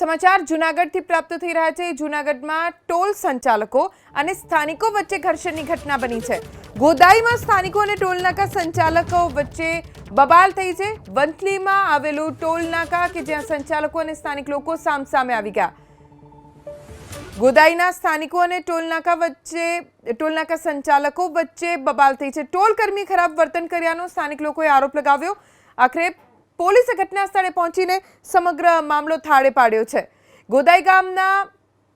સમાચાર જૂનાગઢથી પ્રાપ્ત થઈ રહ્યા છે. જૂનાગઢમાં ટોલ સંચાલકો અને સ્થાનિકો વચ્ચે ઘર્ષણની ઘટના બની છે. ગોદાઈમાં સ્થાનિકો અને ટોલનાકા સંચાલકો વચ્ચે બબાલ થઈ છે. વંથલીમાં આવેલું ટોલ નાકા કે જ્યાં સંચાલકો અને સ્થાનિક લોકો સામસામે આવી ગયા. ગોદાઈના સ્થાનિકો અને ટોલનાકા વચ્ચે ટોલનાકા સંચાલકો વચ્ચે બબાલ થઈ છે. ટોલ કર્મી ખરાબ વર્તન કર્યાનો સ્થાનિક લોકોએ આરોપ લગાવ્યો. આખરે પોલીસે ઘટના સ્થળે પહોંચીને સમગ્ર મામલો થાળે પાડ્યો છે. ગોદાઈ ગામના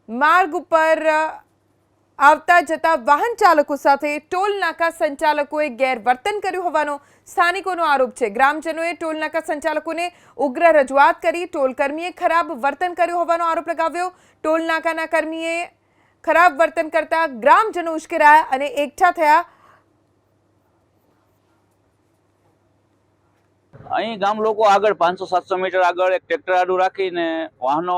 માર્ગ ઉપર આવતા જતા વાહન ચાલકો સાથે ટોલ નાકા સંચાલકોએ ગેરવર્તન કર્યું હોવાનો સ્થાનિકોનો આરોપ છે. ગ્રામજનોએ ટોલ નાકા સંચાલકોને ઉગ્ર રજૂઆત કરી ટોલ કર્મીએ ખરાબ વર્તન કર્યું હોવાનો આરોપ લગાવ્યો. ટોલ નાકાના કર્મીએ ખરાબ વર્તન કરતા ગ્રામજનો ઉશ્કેરાયા અને એકઠા થયા અહીં ગામ લોકો આગળ પાંચસો, સાતસો મીટર આગળ એક ટ્રેક્ટર આડું રાખીને વાહનો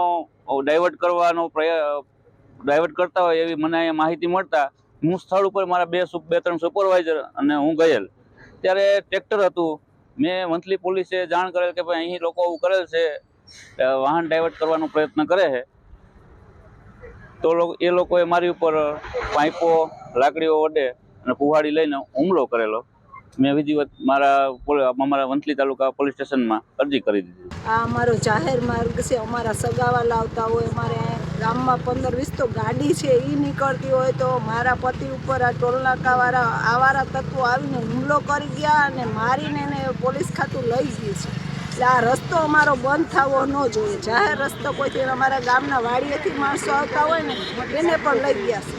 ડાયવર્ટ કરવાનો ડાયવર્ટ કરતા હોય એવી મને અહીંયા માહિતી મળતા હું સ્થળ ઉપર મારા બે બે, ત્રણ સુપરવાઇઝર અને હું ગયેલ. ત્યારે ટ્રેક્ટર હતું. મેં મંથલી પોલીસે જાણ કરેલ કે ભાઈ અહીં લોકો આવું કરેલ છે. વાહન ડાયવર્ટ કરવાનો પ્રયત્ન કરે છે. તો એ લોકોએ મારી ઉપર પાઇપો, લાકડીઓ વડે અને કુહાડી લઈને હુમલો કરેલો. મેં વિધિવત મારા અમારા વંથલી તાલુકા પોલીસ સ્ટેશનમાં અરજી કરી દીધી. આ અમારો જાહેર માર્ગ છે, અમારા સગાવા આવતા હોય, અમારે ગામમાં પંદર વીસ તો ગાડી છે એ નીકળતી હોય તો મારા પતિ ઉપર આ ટોલનાકાવાળા આવારા તત્વો આવીને હુમલો કરી ગયા અને મારીને એને પોલીસ ખાતું લઈ ગયું છે. એટલે આ રસ્તો અમારો બંધ થવો ન જોઈએ. જાહેર રસ્તો કોઈથી, અમારા ગામના વાડીએથી માણસો આવતા હોય ને, એને પણ લઈ ગયા છે.